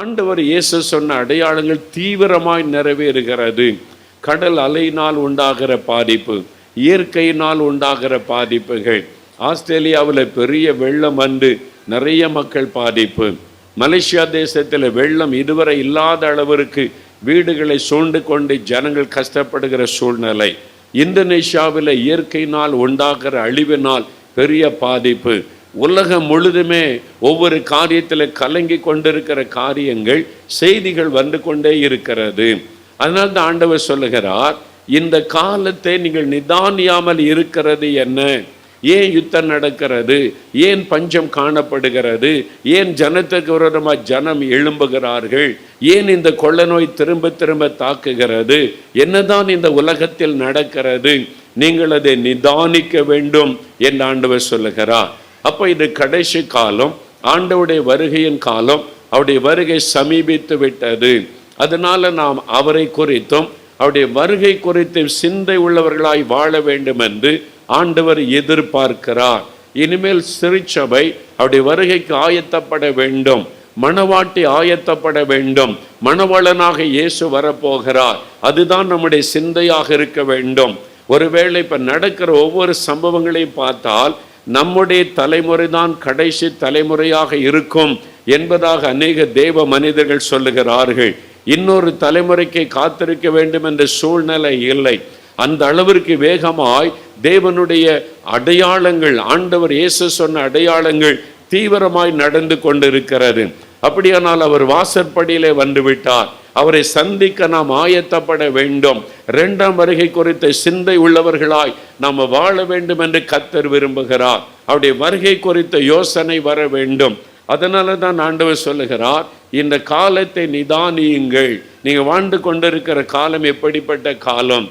ஆண்டவர் இயேசு சொன்ன அடையாளங்கள் தீவிரமாய் நிறைவேறுகிறது. கடல் அலையினால் உண்டாகிற பாதிப்பு இயற்கையினால் உண்டாகிற பாதிப்புகள் ஆஸ்திரேலியாவில் பெரிய வெள்ளம் வந்து நிறைய மக்கள் பாதிப்பு. மலேசியா தேசத்தில் வெள்ளம் இதுவரை இல்லாத அளவிற்கு வீடுகளை சூழ்ந்து கொண்டு ஜனங்கள் கஷ்டப்படுகிற சூழ்நிலை. இந்தோனேஷியாவில் இயற்கையினால் உண்டாகிற அழிவினால் பெரிய பாதிப்பு. உலகம் முழுதுமே ஒவ்வொரு காரியத்தில் கலங்கி கொண்டிருக்கிற காரியங்கள் செய்திகள் வந்து கொண்டே இருக்கிறது. அதனால தான் ஆண்டவர் சொல்லுகிறார் இந்த காலத்தை நீங்கள் நிதானியாமல் இருக்கிறது என்ன? ஏன் யுத்தம் நடக்கிறது? ஏன் பஞ்சம் காணப்படுகிறது? ஏன் ஜனத்துக்கு விரோதமாக ஜனம் எழும்புகிறார்கள்? ஏன் இந்த கொள்ள நோய் திரும்ப திரும்ப தாக்குகிறது? என்னதான் இந்த உலகத்தில் நடக்கிறது? நீங்கள் அதை நிதானிக்க வேண்டும் என்று ஆண்டவர் சொல்லுகிறார். அப்போ இது கடைசி காலம் ஆண்டவுடைய வருகையின் காலம் அவருடைய வருகை சமீபித்து விட்டது. அதனால் நாம் அவரை குறித்தும் அவருடைய வருகை குறித்து சிந்தை உள்ளவர்களாய் வாழ வேண்டும் என்று ஆண்டவர் எதிர்பார்க்கிறார். இனிமேல் சிறுச்சபை அவருடைய வருகைக்கு ஆயத்தப்பட வேண்டும். மணவாட்டி ஆயத்தப்பட வேண்டும். மணவாளனாக இயேசு வரப்போகிறார். அதுதான் நம்முடைய சிந்தையாக இருக்க வேண்டும். ஒருவேளை இப்போ நடக்கிற ஒவ்வொரு சம்பவங்களையும் பார்த்தால் நம்முடைய தலைமுறை தான் கடைசி தலைமுறையாக இருக்கும் என்பதாக அநேக தேவ மனிதர்கள் சொல்லுகிறார்கள். இன்னொரு தலைமுறைக்கு காத்திருக்க வேண்டும் என்ற சூழ்நிலை இல்லை. அந்த அளவிற்கு வேகமாய் தேவனுடைய அடையாளங்கள் ஆண்டவர் இயேசு சொன்ன அடையாளங்கள் தீவிரமாய் நடந்து கொண்டிருக்கிறது. அப்படியானால் அவர் வாசற்படியிலே வந்துவிட்டார். அவரை சந்திக்க நாம் ஆயத்தப்பட வேண்டும். இரண்டாம் வருகை குறித்த சிந்தை உள்ளவர்களாய் நாம் வாழ வேண்டும் என்று கத்தர் விரும்புகிறார். அவருடைய வருகை குறித்த யோசனை வர வேண்டும். அதனால தான் ஆண்டவர் சொல்லுகிறார் இந்த காலத்தை நிதானியுங்கள். நீங்கள் வாழ்ந்து கொண்டிருக்கிற காலம் எப்படிப்பட்ட காலம்?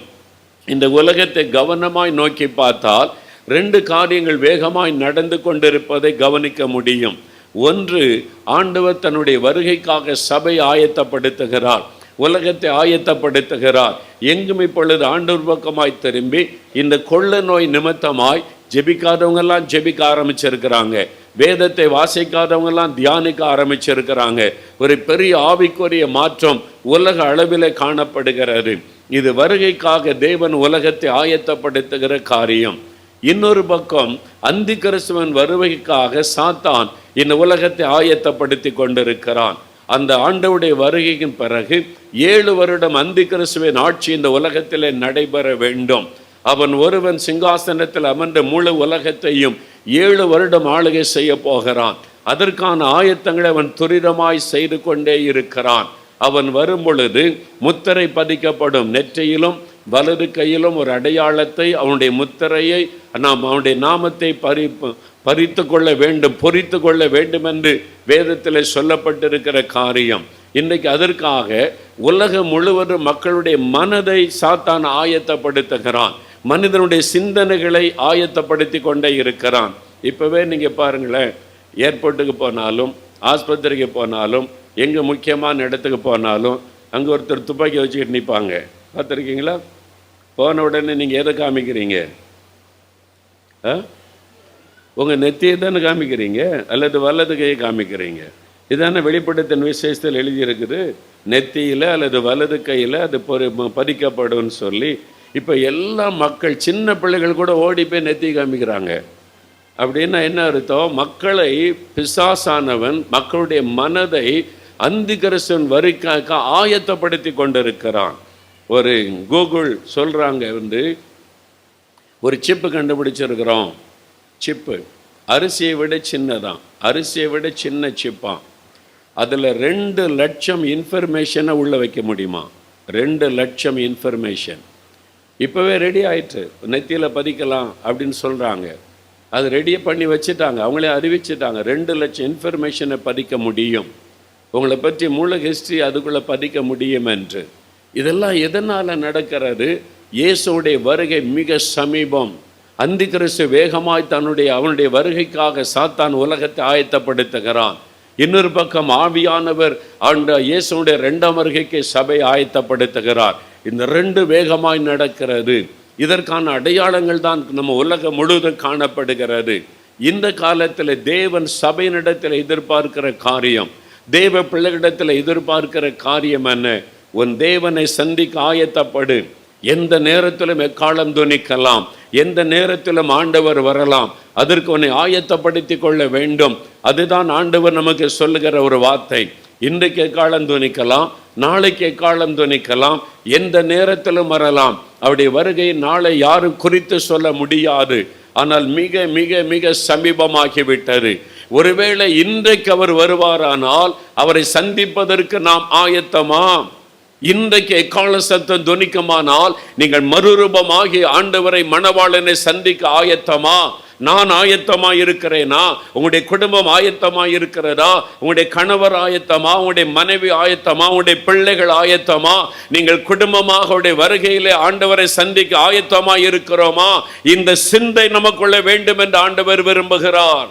இந்த உலகத்தை கவனமாய் நோக்கி பார்த்தால் ரெண்டு காரியங்கள் வேகமாய் நடந்து கொண்டிருப்பதை கவனிக்க முடியும். ஒன்று ஆண்டவர் தன்னுடைய வருகைக்காக சபை ஆயத்தப்படுத்துகிறார் உலகத்தை ஆயத்தப்படுத்துகிறார். எங்கும் இப்பொழுது ஆண்டவர் பக்கமாய் திரும்பி இந்த கொள்ள நோய் நிமித்தமாய் ஜெபிக்காதவங்கெல்லாம் ஜெபிக்க ஆரம்பிச்சிருக்கிறாங்க. வேதத்தை வாசிக்காதவங்கெல்லாம் தியானிக்க ஆரம்பிச்சிருக்கிறாங்க. ஒரு பெரிய ஆவிக்குரிய மாற்றம் உலக அளவில் காணப்படுகிறது. இது வருகைக்காக தேவன் உலகத்தை ஆயத்தப்படுத்துகிற காரியம். இன்னொரு பக்கம் அந்தி கிறிஸ்துவன் வருகைக்காக சாத்தான் இந்த உலகத்தை ஆயத்தப்படுத்தி கொண்டிருக்கிறான். அந்த ஆண்டவுடைய வருகையின் பிறகு ஏழு வருடம் அந்தி கிறிஸ்துவின் ஆட்சி இந்த உலகத்திலே நடைபெற வேண்டும். அவன் ஒருவன் சிங்காசனத்தில் அமர்ந்த முழு உலகத்தையும் ஏழு வருடம் ஆளுகை செய்ய போகிறான். அதற்கான ஆயத்தங்களை அவன் துரிதமாய் செய்து கொண்டே இருக்கிறான். அவன் வரும் பொழுது முத்திரை பதிக்கப்படும் நெற்றியிலும் வலது கையிலும் ஒரு அடையாளத்தை அவனுடைய முத்திரையை நாம் அவனுடைய நாமத்தை பறி பறித்து கொள்ள வேண்டும் பொறித்து கொள்ள வேண்டும் என்று வேதத்தில் சொல்லப்பட்டிருக்கிற காரியம். இன்றைக்கு அதற்காக உலகம் முழுவதும் மக்களுடைய மனதை சாத்தான் ஆயத்தப்படுத்துகிறான். மனிதனுடைய சிந்தனைகளை ஆயத்தப்படுத்தி கொண்டே இருக்கிறான். இப்போவே நீங்கள் பாருங்களேன் ஏர்போர்ட்டுக்கு போனாலும் ஆஸ்பத்திரிக்கு போனாலும் எங்கே முக்கியமான இடத்துக்கு போனாலும் அங்கே ஒருத்தர் துப்பாக்கி வச்சுக்கிட்டு நிற்பாங்க பார்த்துருக்கீங்களா? போன உடனே நீங்கள் எதை காமிக்கிறீங்க? ஆ? உங்கள் நெத்தியை தானே காமிக்கிறீங்க? அல்லது வலது கையை காமிக்கிறீங்க? இதான வெளிப்படத்தின் விசேஷத்தில் எழுதியிருக்குது. நெத்தியில் அல்லது வலது கையில் அது பொறு பதிக்கப்படும்னு சொல்லி இப்போ எல்லா மக்கள் சின்ன பிள்ளைகள் கூட ஓடி போய் நெத்தி காமிக்கிறாங்க. அப்படின்னா என்ன அர்த்தம்? மக்களை பிசாசானவன் மக்களுடைய மனதை அந்திகரசன் வரிக்காக ஆயத்தப்படுத்தி கொண்டிருக்கிறான். ஒரு கூகுள் சொல்கிறாங்க வந்து ஒரு சிப்பு கண்டுபிடிச்சிருக்கிறோம். சிப்பு அரிசியை விட சின்னதான். அரிசியை விட சின்ன சிப்பான் அதில் ரெண்டு லட்சம் இன்ஃபர்மேஷனை உள்ள வைக்க முடியுமா? ரெண்டு லட்சம் இன்ஃபர்மேஷன் இப்போவே ரெடி ஆயிட்டு நெத்தியில் பதிக்கலாம் அப்படின்னு சொல்கிறாங்க அது ரெடியை பண்ணி வச்சுட்டாங்க. அவங்களே அறிவிச்சிட்டாங்க. ரெண்டு லட்சம் இன்ஃபர்மேஷனை பதிக்க முடியும். உங்களை பற்றி மூல ஹிஸ்ட்ரி அதுக்குள்ளே பதிக்க முடியும் என்று. இதெல்லாம் எதனால் நடக்கிறது? இயேசுடைய வருகை மிக சமீபம். அந்தி கிறிஸ்து வேகமாய் தன்னுடைய அவனுடைய வருகைக்காக சாத்தான் உலகத்தை ஆயத்தப்படுத்துகிறான். இன்னொரு பக்கம் ஆவியானவர் ஆண்ட இயேசுடைய ரெண்டாம் வருகைக்கு சபை ஆயத்தப்படுத்துகிறார். இந்த ரெண்டு வேகமாய் நடக்கிறது. இதற்கான அடையாளங்கள் தான் நம்ம உலகம் முழுவதும் காணப்படுகிறது. இந்த காலத்தில் தேவன் சபையினிடத்தில் எதிர்பார்க்கிற காரியம் தேவ பிள்ளைகளிடத்தில் எதிர்பார்க்கிற காரியம் என்ன? உன் தேவனை சந்திக்க ஆயத்தப்படு. எந்த நேரத்திலும் எக்காலம் துணிக்கலாம். எந்த நேரத்திலும் ஆண்டவர் வரலாம். அதற்கு உன்னை ஆயத்தப்படுத்தி கொள்ள வேண்டும். அதுதான் ஆண்டவர் நமக்கு சொல்லுகிற ஒரு வார்த்தை. இன்றைக்கு எக்காலம் துணிக்கலாம். நாளைக்கு எக்காலம் துணிக்கலாம். எந்த நேரத்திலும் வரலாம். அவருடைய வருகை நாளை யாரும் குறித்து சொல்ல முடியாது. ஆனால் மிக மிக மிக சமீபமாகிவிட்டது. ஒருவேளை இன்றைக்கு அவர் வருவாரானால் அவரை சந்திப்பதற்கு நாம் ஆயத்தமாம் இன்றைக்கு எக்கால சத்தம் துணிக்குமானால் நீங்கள் மறுரூபமாகி ஆண்டவரை மணவாளனை சந்திக்க ஆயத்தமா? நான் ஆயத்தமாக இருக்கிறேனா? உங்களுடைய குடும்பம் ஆயத்தமாக இருக்கிறதா? உங்களுடைய கணவர் ஆயத்தமா? உங்களுடைய மனைவி ஆயத்தமா? உங்களுடைய பிள்ளைகள் ஆயத்தமா? நீங்கள் குடும்பமாக உடைய வருகையிலே ஆண்டவரை சந்திக்க ஆயத்தமாக இருக்கிறோமா? இந்த சிந்தை நமக்குள்ள வேண்டும் என்று ஆண்டவர் விரும்புகிறார்.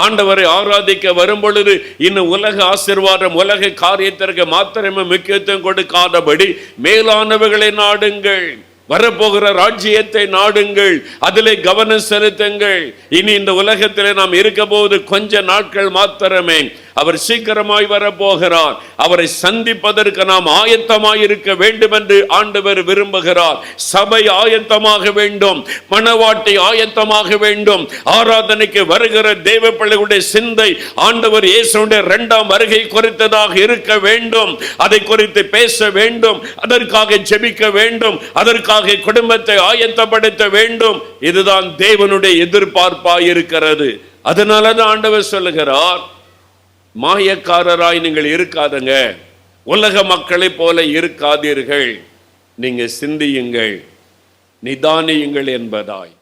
ஆண்டவரை ஆராதிக்க வரும் பொழுது இன்னும் உலக ஆசிர்வாதம் உலக காரியத்திற்கு மாத்திரமே முக்கியத்துவம் கொடுக்காதபடி மேலானவைகளை நாடுங்கள். வரப்போகிற ராஜ்யத்தை நாடுங்கள். அதிலே கவனம் செலுத்துங்கள். இனி இந்த உலகத்திலே நாம் இருக்க போது கொஞ்ச நாட்கள் மாத்திரமே. அவர் சீக்கிரமாய் வரப்போகிறார். அவரை சந்திப்பதற்கு நாம் ஆயத்தமாய் இருக்க வேண்டும் என்று ஆண்டவர் விரும்புகிறார். சபை ஆயத்தமாக வேண்டும். மனவாட்டை ஆயத்தமாக வேண்டும். ஆராதனைக்கு வருகிற தேவ பிள்ளைகளுடைய சிந்தை ஆண்டவர் இயேசுடைய இரண்டாம் வருகை குறித்ததாக இருக்க வேண்டும். அதை குறித்து பேச வேண்டும். அதற்காக ஜெபிக்க வேண்டும். அதற்காக குடும்பத்தை ஆயத்தப்படுத்த வேண்டும். இதுதான் தேவனுடைய எதிர்பார்ப்பாய் இருக்கிறது அதனால தான் ஆண்டவர் சொல்லுகிறார் மாயக்காரராய் நீங்கள் இருக்காதங்க. உலக மக்களைப் போல இருக்காதீர்கள். நீங்க சிந்தியுங்கள். நிதானியுங்கள் என்பதாய்.